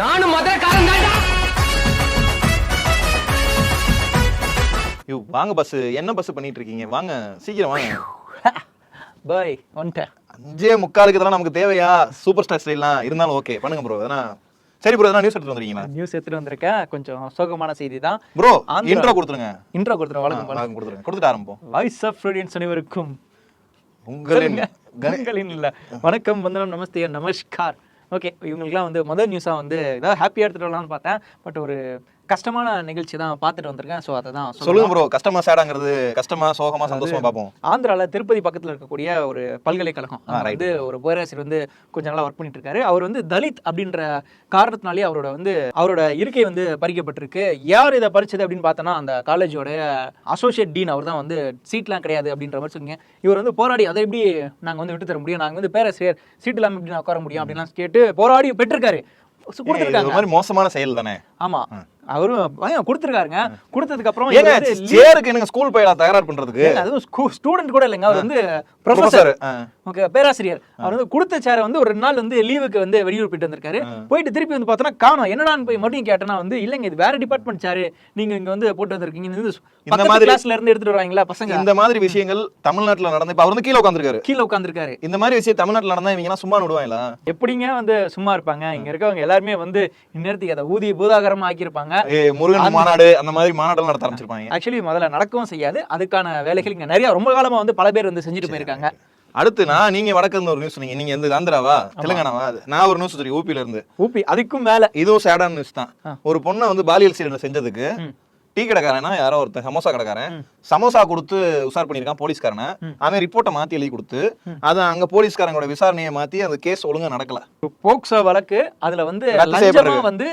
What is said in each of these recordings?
நானும் மதுரக்காரன் தான்டா. யோ வாங்க பஸ் என்ன பஸ் பண்ணிட்டு இருக்கீங்க வாங்க சீக்கிரம் வாங்க. பாய் வந்துட்டேன். அஞ்சே முக்காலுக்கு இதெல்லாம் நமக்கு தேவையா? சூப்பர் ஸ்டார் ஸ்டைல்லாம் இருந்தாலும் ஓகே பண்ணுங்க ப்ரோ எதனா சரி ப்ரோ எதனா நியூஸ் எடுத்து வந்துருக்கீங்களா? நியூஸ் எடுத்துட்டு வந்திருக்கேன். கொஞ்சம் சோகமான செய்தி தான். ப்ரோ. இன்ட்ரோ கொடுத்துருங்க. இன்ட்ரோ கொடுத்துருவோம் வழக்கம் போல. வணக்கம் கொடுத்துருங்க. கொடுத்துட்டு ஆரம்பிப்போம். வாய்ஸ் ஆஃப் ஸ்டூடெண்ட்ஸ் அனைவருக்கும். உங்களின் உங்களின் இல்ல வணக்கம் வந்தனம் நமஸ்தே நமஸ்கார். ஓகே இவங்களுக்குலாம் வந்து மொதல் நியூஸாக வந்து ஏதாவது ஹாப்பியாக எடுத்துகிட்டு வரலாம்னு பார்த்தேன். பட் ஒரு கஷ்டமான நிகழ்ச்சி தான் பார்த்துட்டு வந்திருக்கேன். ஸோ அதை தான் சொல்லுங்க ப்ரோ கஷ்டமா சேடாங்கிறது கஷ்டமா சோகமா சந்தோஷமா பார்ப்போம். ஆந்திரால திருப்பதி பக்கத்துல இருக்கக்கூடிய ஒரு பல்கலைக்கழகம். வந்து ஒரு பேராசிரியர் வந்து கொஞ்ச நாளா ஒர்க் பண்ணிட்டு இருக்காரு அவர் வந்து தலித் அப்படின்ற காரணத்தினாலே அவரோட வந்து அவரோட இருக்கை வந்து பறிக்கப்பட்டிருக்கு. யார் இதை பறிச்சது அப்படின்னு பார்த்தோன்னா அந்த காலேஜோட அசோசியேட் டீன் அவர் தான் வந்து சீட்லாம் கிடையாது அப்படின்ற மாதிரி சொன்னீங்க இவர் வந்து போராடி அதை எப்படி நாங்க வந்து விட்டு தர முடியும்? நாங்க வந்து பேராசிரியர் சீட் இல்லாம எப்படி நான் உட்கார முடியும்? அப்படின்லாம் கேட்டு போராடி பெற்றிருக்காரு. இது கொடுத்துருக்காங்க. மாதிரி மோசமான செயல் தானே? ஆமா. அவரும் பையன் கொடுத்துருக்காருங்க. கொடுத்ததுக்கு அப்புறம் ஏங்க சேருக்கு என்னங்க ஸ்கூல் போயிடா தயாரா பண்றதுக்கு? அதுவும் ஸ்டூடெண்ட் கூட இல்லைங்க அவர் வந்து ப்ரொஃபசர் ஓகே பேராசிரியர். அவர் வந்து கொடுத்த சேரை வந்து ஒரு ரெண்டு நாள் வந்து லீவுக்கு வந்து வெளியூர் போயிட்டு வந்திருக்காரு. போயிட்டு திருப்பி வந்து பார்த்தோன்னா காணோம். என்னடான்னு போய் மறுபடியும் கேட்டேன்னா வந்து இல்லைங்க இது வேற டிபார்ட்மெண்ட் சேரு நீங்க இங்க வந்து போட்டு வந்திருக்கீங்க. இது பக்கத்து மாதிரி- கிளாஸ்ல இருந்து எடுத்துட்டு வராங்களா பசங்க? இந்த மாதிரி விஷயங்கள் தமிழ்நாட்டுல நடந்து இப்ப அவர் வந்து கீழே உட்காந்துருக்காரு கீழே உட்காந்துருக்காரு இந்த மாதிரி விஷயம் தமிழ்நாட்டுல நடந்தா இவங்க எல்லாம் சும்மா விடுவாங்களா எப்படிங்க வந்து சும்மா இருப்பாங்க? இங்க இருக்கவங்க எல்லாருமே வந்து இந்நேரத்துக்கு அதை ஊதிய பூதாகரமா ஆக்கியிருப்பாங்க. முருகன் மாநாடு அந்த மாதிரி மாநாடுலாம் நடத்த ஆரம்பிச்சிருப்பாங்க. ஆக்சுவலி முதல்ல நடக்கவும் செய்யாது. அதுக்கான வேலைகள் இங்க நிறைய ரொம்ப காலமா வந்து பல பேர் வந்து செஞ்சுட்டு போயிருக்காங்க. அடுத்து நான் நீங்க வடக்கு இருந்து ஒரு நியூஸ் சொன்னீங்க. நீங்க எந்த ஆந்திராவா? தெலுங்கானாவா. நான் ஒரு நியூஸ் தெரியும் ஊபில இருந்து. ஊப்பி அதுக்கும் மேல. இதுவும் சேடான நியூஸ் தான். ஒரு பொண்ணை வந்து பாலியல் சீடனை செஞ்சதுக்கு டீ கடைக்காரனா யாரோ ஒருத்தன் சமோசா கடைக்காரன். சமோசா கொடுத்து உசார் பண்ணியிருக்கான் போலீஸ்காரனை. அவன் ரிப்போர்ட்டை மாத்தி எழுதி கொடுத்து அதை அங்க போலீஸ்காரங்களோட விசாரணையை மாத்தி அந்த கேஸ் ஒழுங்கா நடக்கல. போக்சோ வழக்கு அதுல வந்து. வந்து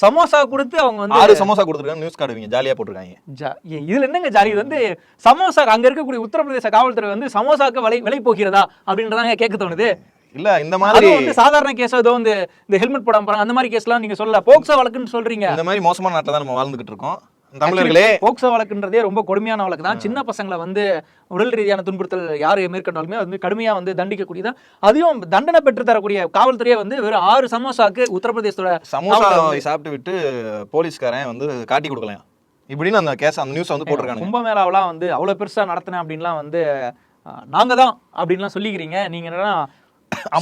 சமோசா கொடுத்து அவங்க வந்து ஆறு சமோசா கொடுத்துருக்காங்க நியூஸ் கார்டு இவங்க ஜாலியா போட்டிருக்காங்க. ஜா- இதுல என்னங்க ஜாலி? இது வந்து சமோசா அங்க இருக்கக்கூடிய உத்தரப்பிரதேச காவல்துறை வந்து சமோசாக்கு விலை விலை போகிறதா அப்படின்றதாங்க கேட்க தோணுது. இல்ல இந்த மாதிரி வந்து சாதாரண கேஸ் ஏதோ வந்து இந்த ஹெல்மெட் போடாம போறாங்க அந்த மாதிரி கேஸ்லாம் நீங்க சொல்லல. போக்சோ வழக்குன்னு சொல்றீங்க. இந்த மாதிரி மோசமான நாட்டில் தான் நம்ம வாழ்ந்துகிட்டு இருக்கோம். தமிழர்களே. போக்சோ வழக்குன்றதே ரொம்ப கொடுமையான வழக்கு தான். சின்ன பசங்களை வந்து உடல் ரீதியான துன்புறுத்தல் யார் மேற்கொண்டாலுமே வந்து கடுமையா வந்து தண்டிக்கக்கூடியதான் அதையும் தண்டனை பெற்று தரக்கூடிய காவல்துறையே வந்து வெறும் ஆறு சமோசாக்கு உத்தரப்பிரதேசத்தோட சமோசா சாப்பிட்டு விட்டு போலீஸ்காரன் வந்து காட்டி கொடுக்கலாம் இப்படின்னு அந்த கேஸ் அந்த நியூஸ் வந்து போட்டிருக்காங்க கும்பமேளாவெல்லாம் வந்து அவ்வளவு பெருசா நடத்தினேன் அப்படின்லாம் வந்து அஹ், நாங்க தான் அப்படின்லாம் சொல்லிக்கிறீங்க. நீங்க என்னன்னா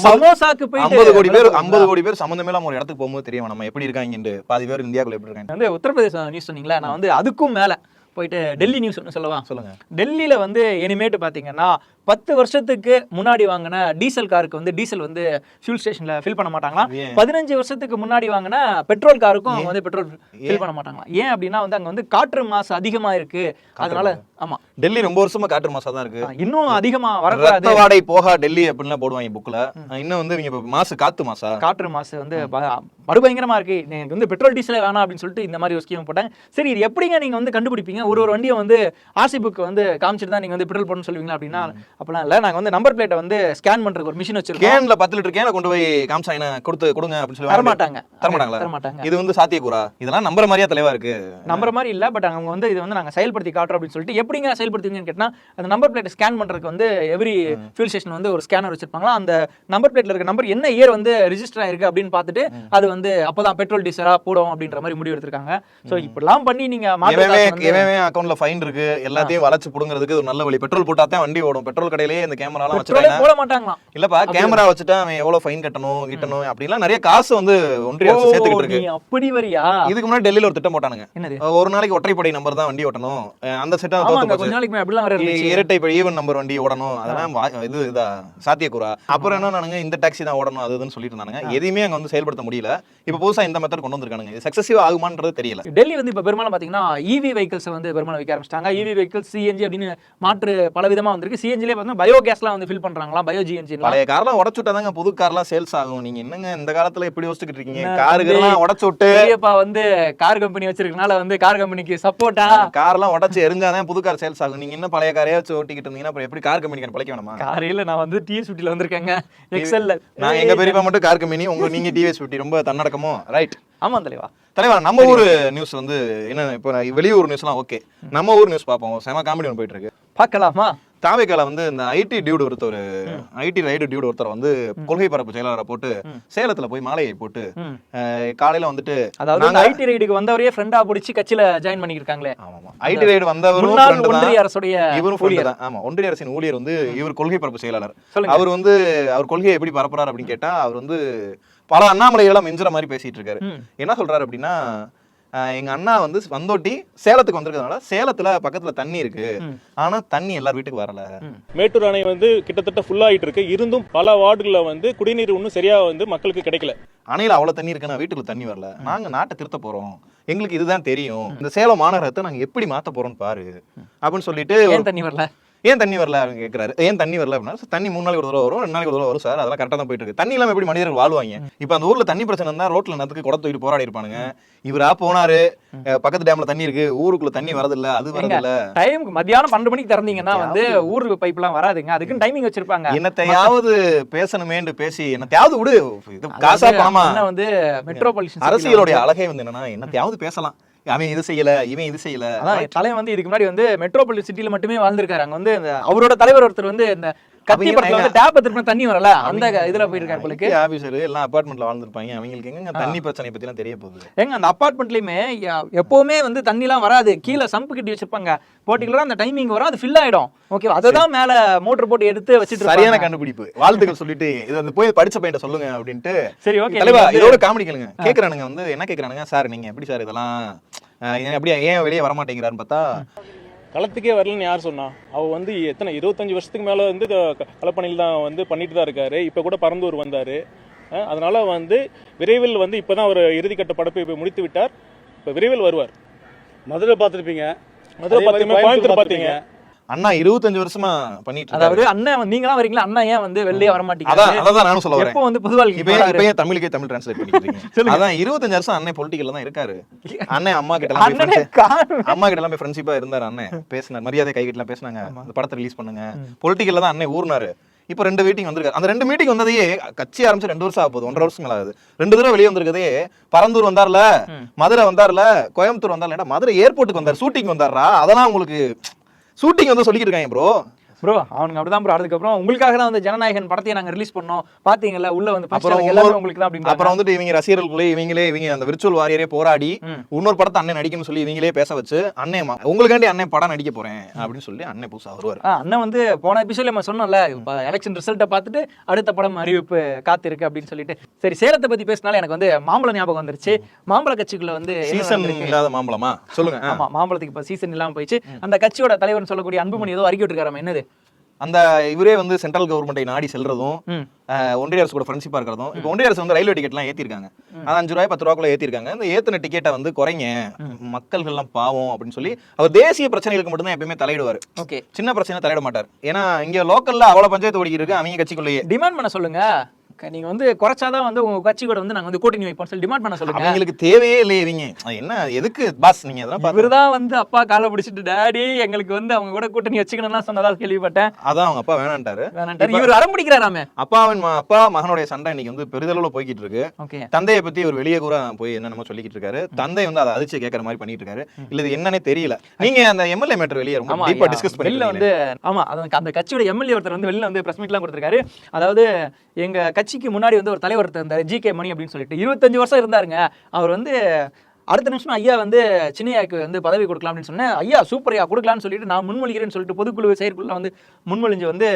சமோசாக்கு போயிட்டு ஐம்பது கோடி பேர் ஐம்பது கோடி பேர் சம்மந்தமே இல்லாம ஒரு இடத்துக்கு போகும்போது தெரியும் நம்ம எப்படி இருக்காங்கன்னு பாதி பேர் இந்தியாக்குள்ள எப்படி இருக்காங்க? வந்து உத்தரப்பிரதேச நியூஸ் சொன்னீங்களா நான் வந்து அதுக்கும் மேல போயிட்டு டெல்லி நியூஸ் ஒன்று சொல்லவா? சொல்லுங்க. டெல்லியில வந்து இனிமேட்டு பாத்தீங்கன்னா பத்து வருஷத்துக்கு முன்னாடி வாங்கின டீசல் காருக்கு வந்து டீசல் வந்து ஃபியூல் ஸ்டேஷன்ல ஃபில் பண்ண மாட்டாங்களாம்? பதினஞ்சு வருஷத்துக்கு முன்னாடி வாங்கின பெட்ரோல் காருக்கும் அவங்க வந்து பெட்ரோல் ஃபில் பண்ண மாட்டாங்களாம் ஏன் அப்படின்னா வந்து அங்க வந்து காற்று மாசு அதிகமா இருக்கு. அதனால ஆமா. டெல்லி ரொம்ப வருஷமா காற்று மாசா தான் இருக்கு இன்னும் அதிகமா வரக்கூடாது. ரத்த வாடை போகா டெல்லி அப்படின்லாம் போடுவாங்க புக்ல இன்னும் வந்து இப்ப மாசு காத்து மாசா? காற்று மாசு வந்து ப- படுபயங்கரமா இருக்கு. எனக்கு வந்து பெட்ரோல் டீசலே வேணாம் அப்படின்னு சொல்லிட்டு இந்த மாதிரி ஒரு ஸ்கீம் போட்டாங்க. சரி இது எப்படிங்க நீங்க வந்து கண்டுபிடிப்பீங்க? ஒரு ஒரு வண்டியை வந்து ஆர்சி புக் வந்து காமிச்சிட்டு தான் நீங்க வந்து பெட்ரோல் போடணும்னு சொல்லுவீங்களா அப்படின்னா அப்பலாம் இல்ல. நாங்க வந்து நம்பர் பிளேட்டை வந்து ஸ்கேன் பண்றதுக்கு ஒரு மிஷின் வச்சிருக்கோம். கேன்ல பத்து லிட்டர் கேனை கொண்டு போய் காமிச்சாங்க கொடுத்து கொடுங்க அப்படின்னு சொல்லி தர வாங்கிட்டு- மாட்டாங்க தர மாட்டாங்களா தர மாட்டாங்க இது வந்து சாத்தியக்கூறா? இதெல்லாம் நம்புற மாதிரியா தலைவா இருக்கு? நம்புற மாதிரி இல்ல பட் அவங்க வந்து இது வந்து நாங்க செயல்படுத்தி காட்டுறோம் அப்படின்னு சொல்லிட்டு எப்படிங்க செயல்படுத்துவீங்கன்னு கேட்டா அந்த நம்பர் பிளேட் ஸ்கேன் பண்றதுக்கு வந்து எவ்ரி ஃபியூல் ஸ்டேஷன் வந்து ஒரு ஸ்கேனர் வச்சிருப்பாங்களா? அந்த நம்பர் பிளேட்ல இருக்க நம்பர் என்ன இயர் வந்து ரெஜிஸ்டர் ஆயிருக்கு அப்படின்னு பார்த்துட்டு அது வந்து அப்பதான் பெட்ரோல் டீசலா போடும் அப்படின்ற மாதிரி முடிவு எடுத்திருக்காங்க. சோ இப்படிலாம் பண்ணி நீங்க மாற்று எவன் காசு வந்து- எவன் அக்கௌண்ட்ல ஃபைன் இருக்கு எல்லாத்தையும் வளைச்சு புடுங்கிறதுக்கு ஒரு நல்ல வழி. பெட்ரோல் போட்டா தான் வண்டி ஓடும். பெட்ரோல் கடையிலேயே இந்த கேமரா எல்லாம் பெட்ரோலே வச்சிருக்காங்க போட மாட்டாங்களாம் இல்லப்பா கேமரா வச்சுட்டா அவன் எவ்வளவு ஃபைன் கட்டணும் கிட்டணும் அப்படிலாம் நிறைய காசு வந்து ஒன்றிய அரசு சேர்த்துக்கிட்டு இருக்கு. அப்படி வரியா? இதுக்கு முன்னாடி டெல்லியில ஒரு திட்டம் போட்டானுங்க. என்னது? ஒரு நாளைக்கு ஒற்றைப்படை நம்பர் தான் வண்டி ஓட்டணும். அந்த செட்டா கொஞ்ச நாளைக்கு அப்படிலாம் இரட்டை ஈவன் நம்பர் வண்டி ஓடணும். அதெல்லாம் இது இதா சாத்தியக்கூறா. அப்புறம் என்ன நானுங்க இந்த டாக்ஸி தான் ஓடணும் அது இதுன்னு சொல்லிட்டு இருந்தானுங்க. எதையுமே அங்க வந்து செயல்படுத்த முடியல. இப்ப புதுசா இந்த மெத்தட் கொண்டு வந்திருக்கானுங்க. சக்சஸிவ் ஆகுமான்றது தெரியல. டெல்லி வந்து இப்ப பெரும்பாலும் பாத்தீங்கன்னா இவி வெஹிக்கிள்ஸ் வந்து பெரும்பாலும் வைக்க ஆரம்பிச்சிட்டாங்க. இவி வெஹிக்கிள்ஸ் சிஎன்ஜி அப்படின்னு மாற்று பல விதமா வந்திருக்கு சிஎன்ஜிலே பார்த்தீங்கன்னா பயோ கேஸ்லாம் வந்து ஃபில் பண்றாங்களாம் பயோ ஜிஎன்ஜி பழைய கார்லாம் உடச்சு விட்டாதாங்க புது கார்லாம் சேல்ஸ் ஆகும். நீங்க என்னங்க இந்த காலத்துல எப்படி யோசிச்சுக்கிட்டு இருக்கீங்க? காருகெல்லாம் உடச்சு விட்டு பெரியப்பா வந்து கார் கம்பெனி வச்சிருக்கனால வந்து கார் கம்பெனிக்கு சப்போர்ட்டா கார்லாம் உடச்சு எரிஞ்சாதான் புது கார் சேல்ஸ் ஆகும். நீங்க என்ன பழைய காரையே வச்சு ஓட்டிக்கிட்டு இருந்தீங்கன்னா அப்புறம் எப்படி கார் கம்பெனிக்கு பிழைக்க வேணுமா? காரையில நான் வந்து டிஎஸ் ஃபிஃப்டில வந்திருக்கேங்க. எக்ஸல்ல நான் எங்க பெரியப்பா மட்டும் கார் கம்பெனி உங்க நீங்க டிவிஎஸ் ஃபிஃப்டி ரொம்ப தன்னடக்கமோ? ரைட் ஆமா தலைவா. தலைவா நம்ம ஊர் நியூஸ் வந்து என்ன இப்போ வெளியூர் நியூஸ்லாம் ஓகே நம்ம ஊர் நியூஸ் பார்ப்போம். செம காமெடி ஒன்று போயிட்டு இருக்கு. பார்க்கலாமா? தாவேக்கால வந்து இந்த ஐடி டியூடு ஒருத்தர் ஐடி ரைடு டியூடு ஒருத்தர் வந்து கொள்கை பரப்பு செயலாளரை போட்டு சேலத்துல போய் மாலையை போட்டு காலையில வந்துட்டு அதாவது ஐடி ரைடுக்கு வந்தவரையே ஃப்ரெண்டா பிடிச்சி கட்சியில ஜாயின் பண்ணிருக்காங்களே ஆமா ஐடி ரைடு வந்தவரும். ஒன்றிய அரசுடைய இவரும் ஊழியர். தான். ஆமா ஒன்றிய அரசின் ஊழியர் வந்து இவர் கொள்கை பரப்பு செயலாளர். அவர் வந்து அவர் கொள்கையை எப்படி பரப்புறாரு அப்படின்னு கேட்டா அவர் வந்து பல அண்ணாமலையெல்லாம் மிஞ்சுற மாதிரி பேசிட்டு இருக்காரு. என்ன சொல்றாரு அப்படின்னா அஹ், எங்க அண்ணா வந்து வந்தோட்டி சேலத்துக்கு வந்திருக்கிறதுனால சேலத்துல பக்கத்துல தண்ணி இருக்கு. ம். ஆனா தண்ணி எல்லார் வீட்டுக்கு வரல. மேட்டூர் அணை வந்து கிட்டத்தட்ட ஆயிட்டு இருக்கு இருந்தும் பல வார்டுகளில் வந்து குடிநீர் இன்னும் சரியா வந்து மக்களுக்கு கிடைக்கல. அணையில அவ்வளவு தண்ணி இருக்குன்னா வீட்டுக்குள்ள தண்ணி வரல. நாங்க நாட்டை திருத்த போறோம். எங்களுக்கு இதுதான் தெரியும். இந்த சேலம் மாநகரத்தை நாங்க எப்படி மாத்த போறோம்னு பாரு. அப்படின்னு சொல்லிட்டு ஏன் தண்ணி வரல? ஏன் தண்ணி வரல அப்படின்னு கேட்கறாரு ஏன் தண்ணி வரல அப்படின்னா "சார், தண்ணி மூணு நாளைக்கு ஒரு தடவை வரும் ரெண்டு நாளைக்கு ஒரு தடவை வரும் சார். அதெல்லாம் கரெக்டாக தான் போயிட்டு இருக்கு தண்ணி இல்லாம எப்படி மனிதர்கள் வாழ்வாங்க? இப்போ அந்த ஊர்ல தண்ணி பிரச்சனை இருந்தா ரோட்ல நேரத்துக்கு குடத்தை தூக்கிட்டு போராடி இருப்பானுங்க. இவரா போனாரு. பக்கத்து டேம்ல தண்ணி இருக்கு. ஊருக்குள்ள தண்ணி வரதில்ல அது வரதில்ல. டைமுக்கு மத்தியானம் பன்னெண்டு மணிக்கு திறந்தீங்கன்னா வந்து ஊருக்கு பைப் எல்லாம் வராதுங்க. அதுக்குன்னு டைமிங் வச்சிருப்பாங்க. என்னத்தையாவது பேசணுமேன்னு பேசி என்னத்தையாவது விடு. காசா பணமா? வந்து மெட்ரோபாலிஷன் அரசியலுடைய அழகே வந்து என்னன்னா என்னத்தையாவது பேசலாம். அவன் இது செய்யல இவன் இது செய்யல. அதான் தலைவன் வந்து இதுக்கு முன்னாடி வந்து மெட்ரோபாலிஸ் சிட்டில மட்டுமே வாழ்ந்திருக்காரு. அங்க வந்து அவரோட தலைவர் ஒருத்தர் வந்து இந்த கத்தி படத்துல வந்து டேப் திருப்பின தண்ணி வரல. அந்த இதுல போயிருக்காரு போலுக்கு. ஆபீசர் எல்லாம் அபார்ட்மெண்ட்ல வாழ்ந்துருப்பாங்க. அவங்களுக்கு எங்க தண்ணி பிரச்சனை பத்தி எல்லாம் தெரிய போகுது? ஏங்க அந்த அபார்ட்மெண்ட்லயுமே எப்பவுமே வந்து தண்ணிலாம் வராது. கீழே சம்பு கட்டி வச்சிருப்பாங்க. போட்டிக்குள்ள அந்த டைமிங் வரும். அது ஃபில் ஆயிடும். ஓகே அததான் மேல மோட்டர் போட்டு எடுத்து வச்சிட்டு சரியான. கண்டுபிடிப்பு. வாழ்த்துக்கள் சொல்லிட்டு இது வந்து போய் படிச்ச பையன் சொல்லுங்க அப்படின்ட்டு. சரி ஓகே இதோட காமெடி கேளுங்க. கேக்குறானுங்க வந்து என்ன கேக்குறானுங்க? சார் நீங்க எப்படி சார் இதெல்லாம் அப்படியே ஏன் வெளியே வரமாட்டேங்கிறாருன்னு பார்த்தா களத்துக்கே வரலன்னு யார் சொன்னா? அவ வந்து எத்தனை இருபத்தஞ்சு வருஷத்துக்கு மேல வந்து களப்பணியில் தான் வந்து பண்ணிட்டு தான் இருக்காரு. இப்ப கூட பரந்தூர் வந்தாரு. அதனால வந்து விரைவில் வந்து இப்பதான் அவர் இறுதிக்கட்ட படப்பை இப்ப முடித்து விட்டார். இப்ப விரைவில் வருவார். மதுரை பார்த்துருப்பீங்க. மதுரை பார்த்தீங்க கோயம்புத்தூர் பார்த்தீங்க அண்ணா இருபத்தஞ்சு வருஷமா பண்ணிட்டு அதாவது அண்ணன் நீங்களாம் வரீங்களா? அண்ணா ஏன் வந்து வெளியே வர அதான் மாட்டேங்கிறாரு அதான் நானும் சொல்ல வரேன். எப்போ வந்து புது வாழ்க்கை இப்ப ஏன் இப்ப தமிழுக்கே தமிழ் டிரான்ஸ்லேட் பண்ணிட்டு இருக்கீங்க. அதான் இருபத்தஞ்சு வருஷம் அண்ணன் பொலிட்டிக்கல்ல தான் இருக்காரு. அண்ணன் அம்மா கிட்ட அம்மா கிட்ட எல்லாம் போய் ஃப்ரெண்ட்ஷிப்பா இருந்தாரு அண்ணன். பேசினார். மரியாதை கைகிட்டலாம் பேசினாங்க. அந்த படத்தை ரிலீஸ் பண்ணுங்க. பொலிட்டிக்கல்ல தான் அண்ணன் ஊர்னாரு. இப்போ ரெண்டு மீட்டிங் வந்திருக்காரு. அந்த ரெண்டு மீட்டிங் வந்ததையே கட்சி ஆரம்பிச்சு ரெண்டு வருஷம் ஆக போகுது ஒன்றரை வருஷம் ஆகுது. ரெண்டு தடவை வெளியே வந்திருக்கதே பரந்தூர் வந்தார்ல மதுரை வந்தார்ல கோயம்புத்தூர் வந்தார்ல மதுரை ஏர்போர்ட்டுக்கு வந்தார் ஷூட்டிங் வந்தாரா அதெல்லாம் உங்களுக்கு ஷூட்டிங் வந்து சொல்லிக்கிட்டு இருக்காங்க ப்ரோ ப்ரோ அவனுங்க அப்படிதான் ப்ரோ அதுக்கப்புறம் உங்களுக்காக தான் வந்து ஜனநாயகன் படத்தையே நாங்க ரிலீஸ் பண்ணோம். பாத்தீங்கல்ல உள்ள வந்து அப்புறம் அப்புறம் இன்னொரு- உங்களுக்கு தான் அப்புறம் அப்படின்னு வந்துட்டு இவங்க ரசிகர்களுக்குள்ளே இவங்களே இவங்க அந்த விர்ச்சுவல் வாரியரே போராடி. இன்னொரு படத்தை அண்ணன் நடிக்கணும்னு சொல்லி இவங்களே பேச வச்சு அண்ணன் மா- உங்களுக்காண்டி அண்ணன் படம் நடிக்க போறேன் அப்படின்னு சொல்லி அண்ணன் புதுசா வருவார். அண்ணன் வந்து போன எபிசோட்ல நம்ம சொன்னோம்ல எலெக்ஷன் ரிசல்ட்டை பார்த்துட்டு அடுத்த படம் அறிவிப்பு காத்திருக்கு அப்படின்னு சொல்லிட்டு. சரி சேலத்தை பத்தி பேசினால எனக்கு வந்து மாம்பழம் ஞாபகம் வந்துருச்சு. மாம்பழ கட்சிக்குள்ள வந்து சீசன்? இல்லாத மாம்பழமா? சொல்லுங்க. ஆமா மாம்பழத்துக்கு இப்ப சீசன் இல்லாம போயிடுச்சு. அந்த கட்சியோட தலைவர்னு சொல்லக்கூடிய அன்புமணி ஏதோ அறிக்கை விட்டுருக்காராம என்னது? அந்த இவரே வந்து சென்ட்ரல் கவர்மெண்ட்டை நாடி செல்றதும் ஒன்றிய அரசு கூட ஃப்ரெண்ட்ஷிப்பா இருக்கிறதும் இப்போ ஒன்றிய அரசு வந்து ரயில்வே டிக்கெட்லாம் ஏத்திருக்காங்க. அது அஞ்சு ரூபாய் பத்து ரூபாய்க்குள்ள ஏத்திருக்காங்க. இந்த ஏத்தின டிக்கெட்டை வந்து குறைங்க. மக்கள்கள்லாம் பாவம் அப்படின்னு சொல்லி அவர் தேசிய பிரச்சனைகளுக்கு மட்டும்தான் எப்பயுமே தலையிடுவார். ஓகே. சின்ன பிரச்சனை தலையிட மாட்டார். ஏன்னா இங்க லோக்கல்ல அவ்வளவு பஞ்சாயத்து ஓடிக்கிட்டு இருக்கு அவங்க கட்சிக்குள்ளேயே. டிமாண்ட் பண்ண சொல்லுங்க. நீங்க வந்து குறைச்சாதான் வந்து உங்க கட்சி கூட வந்து நாங்க வந்து கூட்டணி வைப்போம் சொல்லி டிமாண்ட் பண்ண சொல்லுங்க. அவங்களுக்கு தேவையே இல்லையே அது என்ன எதுக்கு பாஸ் நீங்க அதெல்லாம் பார்த்து இவர்தான் வந்து அப்பா காலை பிடிச்சிட்டு டாடி எங்களுக்கு வந்து அவங்க கூட கூட்டணி வச்சுக்கணும்லாம் சொன்னதா கேள்விப்பட்டேன். அதான் அவங்க அப்பா வேணான்ட்டாரு. இவர் அடம் பிடிக்கிறாராமே அப்பாவின் அப்பா மகனுடைய சண்டை இன்னைக்கு வந்து பெரிதளவுல போய்கிட்டு இருக்கு ஓகே. தந்தையை பத்தி ஒரு வெளியே கூட போய் என்னென்னமோ சொல்லிக்கிட்டு இருக்காரு தந்தை வந்து அதை அதிர்ச்சி கேட்கற மாதிரி பண்ணிட்டு இருக்காரு இல்ல இது என்னன்னே தெரியல. நீங்க அந்த எம்எல்ஏ மேட்டர் வெளியே ரொம்ப டீப்பா. டிஸ்கஸ் பண்ணி வந்து ஆமா அந்த கட்சியோட எம்எல்ஏ ஒருத்தர் வந்து வெளில வந்து பிரஸ் மீட்லாம் கொடுத்திருக்காரு. அதாவது எங்க கட்சிக்கு முன்னாடி வந்து ஒரு தலைவர் இருந்தாரு ஜி கே மணி அப்படின்னு சொல்லிட்டு. இருபத்தஞ்சு வருஷம் இருந்தாருங்க. அவர் வந்து அடுத்த நிமிஷம் ஐயா வந்து சின்னையாக்கு வந்து பதவி கொடுக்கலாம் அப்படின்னு சொன்னேன். ஐயா சூப்பர் ஐயா கொடுக்கலாம்னு சொல்லிட்டு நான் முன்மொழிகிறேன்னு சொல்லிட்டு பொதுக்குழு செயற்குள்ள வந்து முன்மொழிஞ்சு வந்து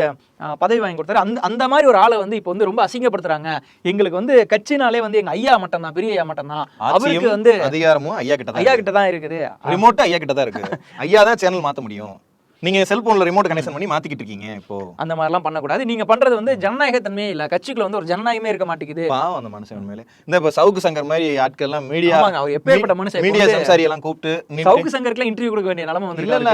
பதவி வாங்கி கொடுத்தாரு. அந்த அந்த மாதிரி ஒரு ஆளை வந்து இப்போ வந்து ரொம்ப அசிங்கப்படுத்துறாங்க. எங்களுக்கு வந்து கட்சினாலே வந்து எங்க ஐயா மட்டும் தான் பெரிய ஐயா மட்டும் தான் அவருக்கு வந்து அதிகாரமும் ஐயா கிட்ட ஐயா கிட்ட தான் இருக்குது. ரிமோட் ஐயா கிட்ட தான் இருக்கு ஐயா தான் சேனல் மாத்த முடியும். நீங்க செல்போன்ல ரிமோட் கனெக்ஷன் பண்ணி மாத்திக்கிட்டு இருக்கீங்க இப்போ. அந்த மாதிரிலாம் பண்ணக்கூடாது. நீங்க பண்றது வந்து ஜனநாயகத்தன்மையே இல்ல. கட்சிக்குள்ள வந்து ஒரு ஜனநாயகமே இருக்க மாட்டேங்குது. பாவம் அந்த மனுஷன் உண்மையிலே. இந்த இப்ப சவுக்கு சங்கர் மாதிரி ஆட்கள் எல்லாம் மீடியா அவர் எப்பேற்பட்ட மனுஷன். மீடியா சம்சாரி எல்லாம் கூப்பிட்டு சவுக்கு சங்கருக்குலாம் இன்டர்வியூ கொடுக்க வேண்டிய நிலைமை வந்து இல்ல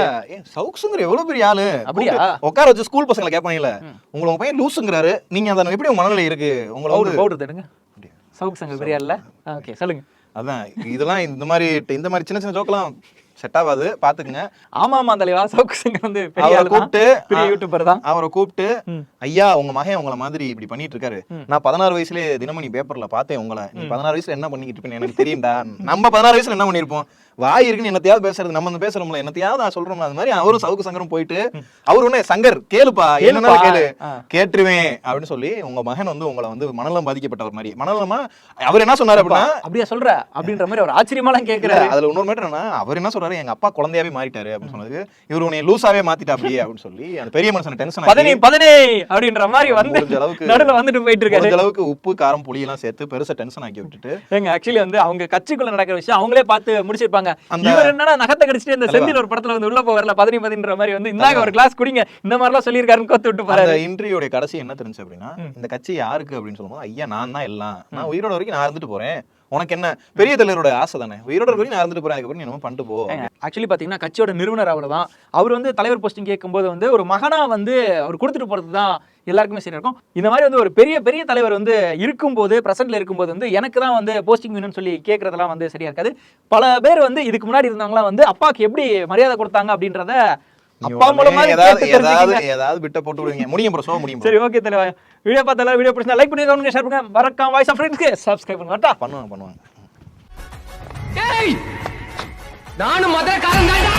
சவுக்கு சங்கர் எவ்வளவு பெரிய ஆளு? அப்படியா? உட்கார வச்சு ஸ்கூல் பசங்களை கேட்பாங்கல்ல. உங்களை உங்க பையன் லூசுங்கிறாரு. நீங்க அதை எப்படி உங்க மனநிலை இருக்கு? உங்களை பவுடர் தடுங்க சவுக்கு சங்கர் பெரியா இல்ல? ஓகே சொல்லுங்க. அதான் இதெல்லாம் இந்த மாதிரி இந்த மாதிரி சின்ன சின்ன ஜோக்கெல்லாம் செட் ஆகாது பாத்துக்குங்க ஆமா ஆமா தலைவா சவுக்கு வந்து பெரிய அவரை. கூப்பிட்டு பெரிய யூடியூபர் தான். அவரை கூப்பிட்டு. ஐயா உங்க மகன் உங்களை மாதிரி இப்படி பண்ணிட்டு இருக்காரு நான் பதினாறு வயசுலயே தினமணி பேப்பர்ல பார்த்தேன் உங்களை. நீ பதினாறு வயசுல என்ன பண்ணிக்கிட்டு இருப்பேன்னு எனக்கு தெரியும்டா. நம்ம பதினாறு வயசுல என்ன பண்ணிருப்போம் வாய் இருக்குன்னு என்னத்தையாவது பேசுறது நம்ம வந்து பேசுறோம்ல என்னத்தையாவது நான் சொல்றோம்ல அது மாதிரி அவரும் சவுக்கு சங்கரும் போயிட்டு அவர் ஒண்ணு சங்கர் கேளுப்பா என்ன. கேளு. கேட்டுருவேன் அப்படின்னு சொல்லி உங்க மகன் வந்து உங்களை வந்து மனநலம் பாதிக்கப்பட்டவர் மாதிரி. மனநலமா அவர் என்ன சொன்னாரு அப்படின்னா அப்படியா சொல்ற? அப்படின்ற மாதிரி ஒரு ஆச்சரியமாலாம் இல்ல, கேக்குறாரு. அதுல இன்னொரு மேட்டர் என்ன அவர் என்ன சொல்றாரு? எங்க அப்பா குழந்தையாவே மாறிட்டாரு அப்படின்னு சொன்னதுக்கு இவர் உன்னை லூசாவே மாத்திட்டா அப்படியே அப்படின்னு சொல்லி அந்த பெரிய மனுஷன் டென்ஷன் பதனி பதனி அப்படின்ற மாதிரி வந்து அளவுக்கு நடுவுல வந்துட்டு போயிட்டு இருக்காரு அளவுக்கு உப்பு காரம் புளி எல்லாம் சேர்த்து பெருசா டென்ஷன் ஆக்கி விட்டுட்டு ஏங்க ஆக்சுவலி வந்து அவங்க கட்சிக்குள்ள நடக்கிற விஷயம் அவங்களே பார்த்து முடிச்சிருப்பாங்க. அந்த- இவர் என்னடா நகத்தை கடிச்சிட்டு இந்த செந்தில் ஒரு படத்துல வந்து உள்ள போகல பதினி பதின்ற மாதிரி வந்து இந்தாங்க ஒரு கிளாஸ் குடிங்க. இந்த மாதிரி எல்லாம் சொல்லியிருக்காருன்னு கொத்து விட்டு போறாரு. இன்டர்வியூடைய கடைசி என்ன தெரிஞ்சு அப்படின்னா இந்த கட்சி யாருக்கு அப்படின்னு சொல்லும்போது ஐயா நான் தான் எல்லாம். நான் உயிரோட வரைக்கும் நான் இருந்துட்டு போறேன். உனக்கு என்ன? பெரிய தலைவரோட ஆசை தானே? உயிரோட வரைக்கும் நான் இருந்துட்டு போறேன். அதுக்கப்புறம் நீ என்னமோ பண்ணிட்டு போ. ஆக்சுவலி பாத்தீங்கன்னா கட்சியோட நிறுவனர் அவர் தான் அவர் வந்து தலைவர் போஸ்டிங் கேட்கும்போது வந்து ஒரு மகனா வந்து அவர் கொடுத்துட்டு போறது தான் எல்லாருக்குமே சரியா இருக்கும் இந்த மாதிரி வந்து ஒரு பெரிய பெரிய தலைவர் வந்து இருக்கும்போது பிரசன்ட்ல இருக்கும்போது வந்து எனக்கு தான் வந்து போஸ்டிங் வேணும்னு சொல்லி கேட்கறதெல்லாம் வந்து சரியா இருக்காது. பல பேர் வந்து இதுக்கு முன்னாடி இருந்தவங்களாம் வந்து அப்பாக்கு எப்படி மரியாதை கொடுத்தாங்க அப்படின்றத அப்பா மூலமா ஏதாவது ஏதாவது விட்ட போட்டு விடுவீங்க. முடியும் ப்ரோ சோ முடியும். சரி ஓகே தலைவா. வீடியோ பார்த்தாலும் வீடியோ பிடிச்சா லைக் பண்ணி கவனிங்க ஷேர் பண்ணுங்க. மறக்காம வாய்ஸ் ஆஃப் ஃப்ரெண்ட்ஸ்க்கு சப்ஸ்கிரைப் பண்ணுங்க? பண்ணுவாங்க பண்ணுவாங்க. டேய் நானும் மதுரக்காரன் தான்டா!